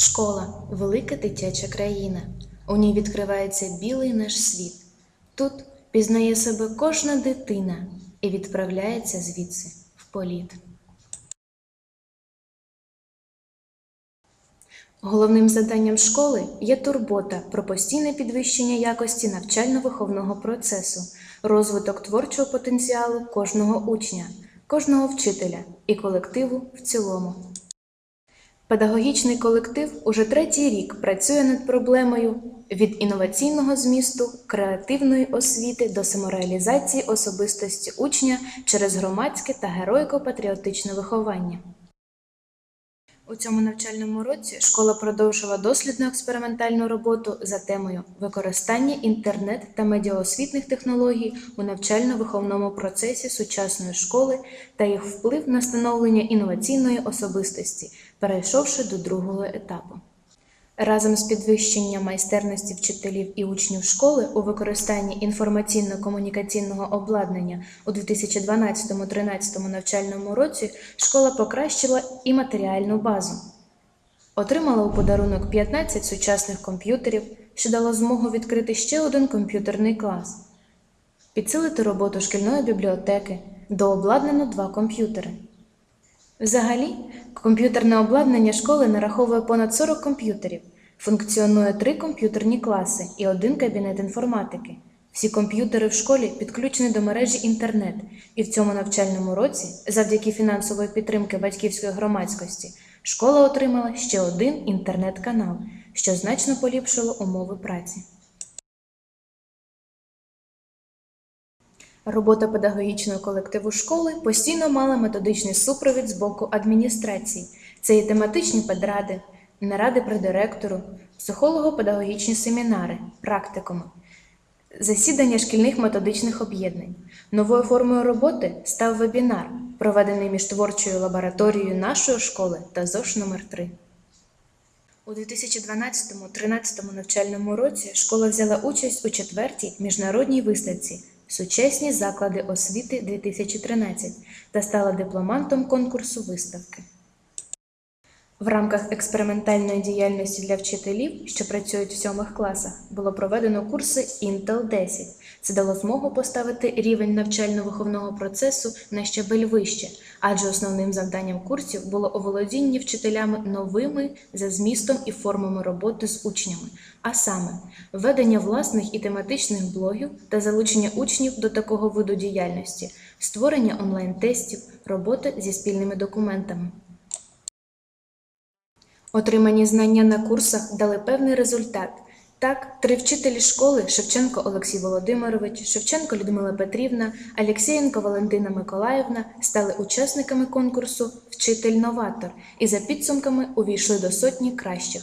Школа велика дитяча країна. У ній відкривається білий наш світ. Тут пізнає себе кожна дитина і відправляється звідси в політ. Головним завданням школи є турбота про постійне підвищення якості навчально-виховного процесу, розвиток творчого потенціалу кожного учня, кожного вчителя і колективу в цілому. Педагогічний колектив уже третій рік працює над проблемою від інноваційного змісту, креативної освіти до самореалізації особистості учня через громадське та героїко-патріотичне виховання. У цьому навчальному році школа продовжила дослідну експериментальну роботу за темою використання інтернет та медіаосвітних технологій у навчально-виховному процесі сучасної школи та їх вплив на становлення інноваційної особистості, перейшовши до другого етапу. Разом з підвищенням майстерності вчителів і учнів школи у використанні інформаційно-комунікаційного обладнання у 2012-13 навчальному році школа покращила і матеріальну базу. Отримала у подарунок 15 сучасних комп'ютерів, що дало змогу відкрити ще один комп'ютерний клас, підсилити роботу шкільної бібліотеки, дообладнано два комп'ютери. Взагалі, комп'ютерне обладнання школи нараховує понад 40 комп'ютерів, функціонує три комп'ютерні класи і один кабінет інформатики. Всі комп'ютери в школі підключені до мережі інтернет, і в цьому навчальному році, завдяки фінансової підтримки батьківської громадськості, школа отримала ще один інтернет-канал, що значно поліпшило умови праці. Робота педагогічного колективу школи постійно мала методичний супровід з боку адміністрації. Це і тематичні педради, наради при директору, психолого-педагогічні семінари, практикуми, засідання шкільних методичних об'єднань. Новою формою роботи став вебінар, проведений між творчою лабораторією нашої школи та ЗОШ номер 3 у 2012-13 навчальному році школа взяла участь у четвертій міжнародній виставці Сучасні заклади освіти 2013 та стала дипломантом конкурсу виставки. В рамках експериментальної діяльності для вчителів, що працюють в сьомих класах, було проведено курси Intel 10. Це дало змогу поставити рівень навчально-виховного процесу на щабель вище, адже основним завданням курсів було оволодіння вчителями новими за змістом і формами роботи з учнями, а саме ведення власних і тематичних блогів та залучення учнів до такого виду діяльності, створення онлайн-тестів, роботи зі спільними документами. Отримані знання на курсах дали певний результат. Так, три вчителі школи Шевченко Олексій Володимирович, Шевченко Людмила Петрівна, Алєксєєнко Валентина Миколаївна стали учасниками конкурсу Вчитель-новатор і за підсумками увійшли до сотні кращих.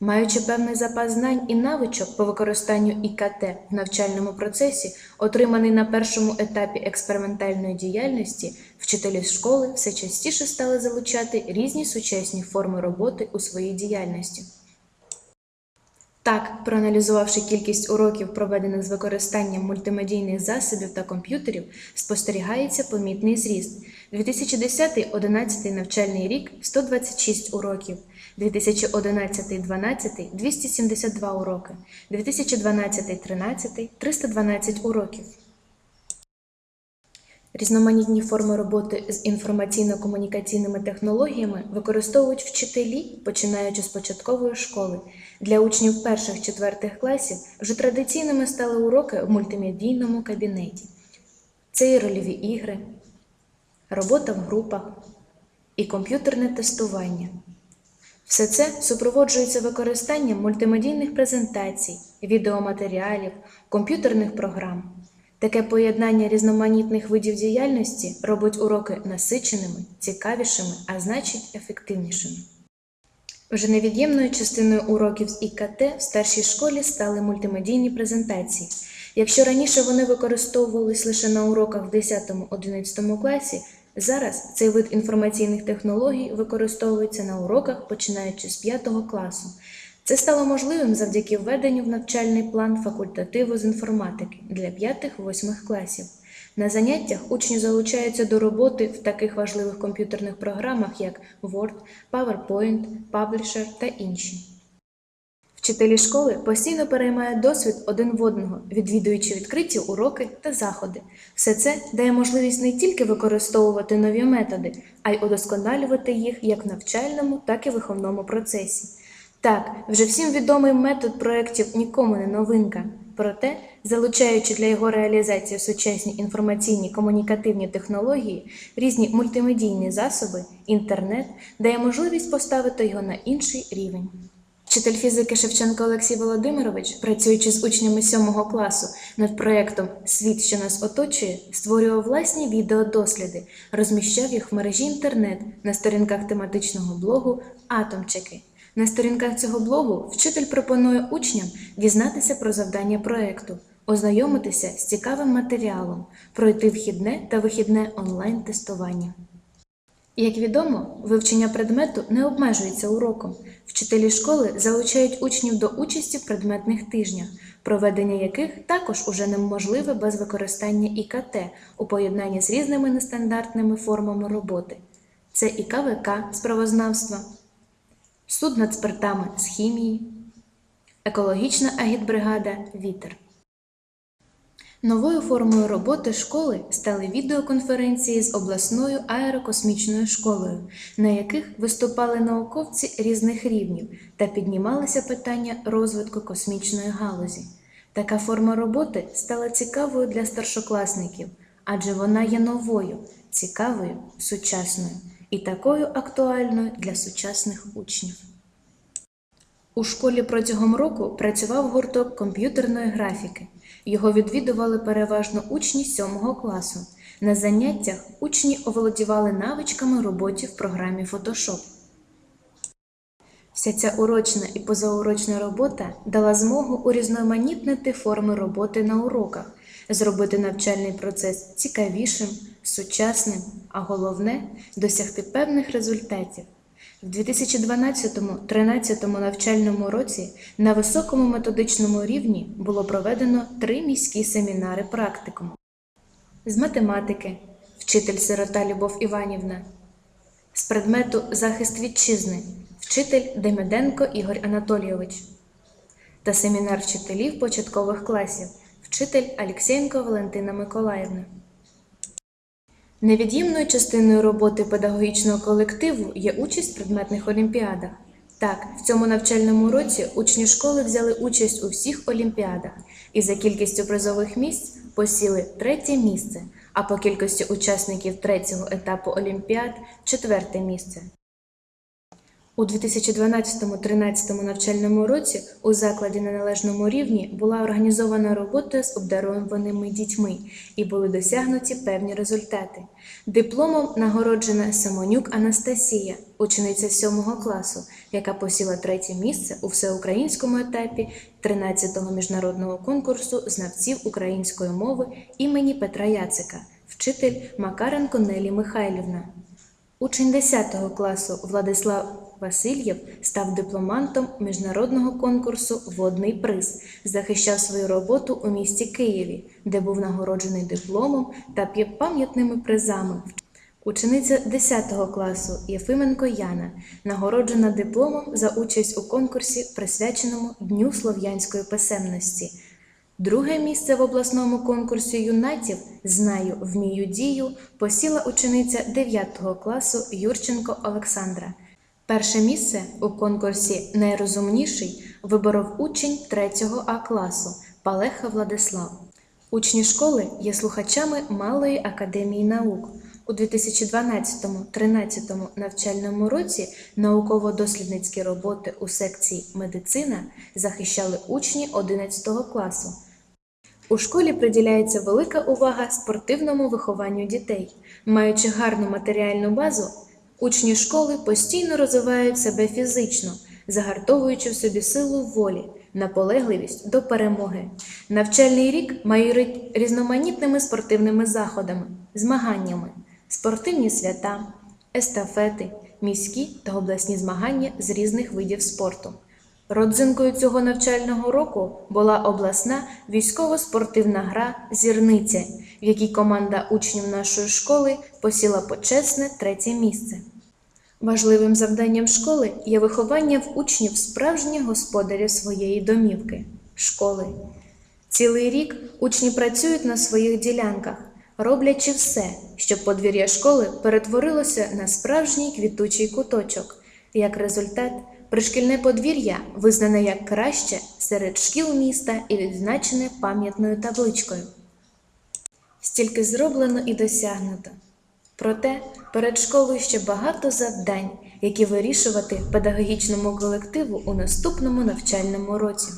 Маючи певний запас знань і навичок по використанню ІКТ в навчальному процесі, отриманий на першому етапі експериментальної діяльності, вчителі школи все частіше стали залучати різні сучасні форми роботи у своїй діяльності. Так, проаналізувавши кількість уроків, проведених з використанням мультимедійних засобів та комп'ютерів, спостерігається помітний зріст. 2010-11 навчальний рік 126 уроків, 2011-12 – 272 уроки, 2012-13 – 312 уроків. Різноманітні форми роботи з інформаційно-комунікаційними технологіями використовують вчителі, починаючи з початкової школи. Для учнів перших-четвертих класів вже традиційними стали уроки в мультимедійному кабінеті. Це і рольові ігри, робота в групах і комп'ютерне тестування. Все це супроводжується використанням мультимедійних презентацій, відеоматеріалів, комп'ютерних програм. Таке поєднання різноманітних видів діяльності робить уроки насиченими, цікавішими, а значить ефективнішими. Вже невід'ємною частиною уроків з ІКТ в старшій школі стали мультимедійні презентації. Якщо раніше вони використовувались лише на уроках в 10-11 класі, зараз цей вид інформаційних технологій використовується на уроках починаючи з 5 класу. Це стало можливим завдяки введенню в навчальний план факультативу з інформатики для 5-8 класів. На заняттях учні залучаються до роботи в таких важливих комп'ютерних програмах, як Word, PowerPoint, Publisher та інші. Вчителі школи постійно переймають досвід один в одного, відвідуючи відкриті уроки та заходи. Все це дає можливість не тільки використовувати нові методи, а й удосконалювати їх як в навчальному, так і виховному процесі. Так, вже всім відомий метод проєктів нікому не новинка. Проте, залучаючи для його реалізації сучасні інформаційні комунікативні технології, різні мультимедійні засоби, інтернет дає можливість поставити його на інший рівень. Вчитель фізики Шевченко Олексій Володимирович, працюючи з учнями 7 класу над проєктом Світ, що нас оточує, створював власні відеодосліди, розміщав їх в мережі інтернет на сторінках тематичного блогу Атомчики. На сторінках цього блогу вчитель пропонує учням дізнатися про завдання проєкту, ознайомитися з цікавим матеріалом, пройти вхідне та вихідне онлайн-тестування. Як відомо, вивчення предмету не обмежується уроком. Вчителі школи залучають учнів до участі в предметних тижнях, проведення яких також уже неможливе без використання ІКТ у поєднанні з різними нестандартними формами роботи. Це і КВК з правознавства, суд над спиртами з хімії, екологічна агітбригада Вітер. Новою формою роботи школи стали відеоконференції з обласною аерокосмічною школою, на яких виступали науковці різних рівнів та піднімалися питання розвитку космічної галузі. Така форма роботи стала цікавою для старшокласників, адже вона є новою, цікавою, сучасною і такою актуальною для сучасних учнів. У школі протягом року працював гурток комп'ютерної графіки. Його відвідували переважно учні 7 класу. На заняттях учні оволодівали навичками роботи в програмі Photoshop. Вся ця урочна і позаурочна робота дала змогу урізноманітнити форми роботи на уроках, зробити навчальний процес цікавішим, сучасним, а головне досягти певних результатів. В 2012-13 навчальному році на високому методичному рівні було проведено три міські семінари практикуму. З математики вчитель сирота Любов Іванівна, з предмету захист вітчизни вчитель Демиденко Ігор Анатолійович та семінар вчителів початкових класів вчитель Алексєєнко Валентина Миколаївна. Невід'ємною частиною роботи педагогічного колективу є участь в предметних олімпіадах. Так, в цьому навчальному році учні школи взяли участь у всіх олімпіадах і за кількістю призових місць посіли третє місце, а по кількості учасників третього етапу олімпіад четверте місце. У 2012-13 навчальному році у закладі на належному рівні була організована робота з обдарованими дітьми і були досягнуті певні результати. Дипломом нагороджена Самонюк Анастасія, учениця 7 класу, яка посіла третє місце у всеукраїнському етапі 13-го міжнародного конкурсу знавців української мови імені Петра Яцика, вчитель Макаренко Нелі Михайлівна. Учень 10 класу Владислав Васильєв став дипломантом міжнародного конкурсу Водний приз, захищав свою роботу у місті Києві, де був нагороджений дипломом та пам'ятними призами. Учениця 10 класу Єфименко Яна нагороджена дипломом за участь у конкурсі, присвяченому Дню слов'янської писемності. Друге місце в обласному конкурсі юнатів Знаю, вмію дію посіла учениця 9 класу Юрченко Олександра. Перше місце у конкурсі Найрозумніший виборов учень 3 А класу Палеха Владислав. Учні школи є слухачами Малої академії наук. У 2012-13 навчальному році науково-дослідницькі роботи у секції медицина захищали учні 11 класу. У школі приділяється велика увага спортивному вихованню дітей. Маючи гарну матеріальну базу, учні школи постійно розвивають себе фізично, загартовуючи в собі силу волі, наполегливість до перемоги. Навчальний рік майорить різноманітними спортивними заходами, змаганнями, спортивні свята, естафети, міські та обласні змагання з різних видів спорту. Родзинкою цього навчального року була обласна військово-спортивна гра Зірниця, в якій команда учнів нашої школи посіла почесне третє місце. Важливим завданням школи є виховання в учнів справжніх господарів своєї домівки школи. Цілий рік учні працюють на своїх ділянках, роблячи все, щоб подвір'я школи перетворилося на справжній квітучий куточок. Як результат, пришкільне подвір'я визнане як краще серед шкіл міста і відзначене пам'ятною табличкою. Стільки зроблено і досягнуто. Проте перед школою ще багато завдань, які вирішувати педагогічному колективу у наступному навчальному році.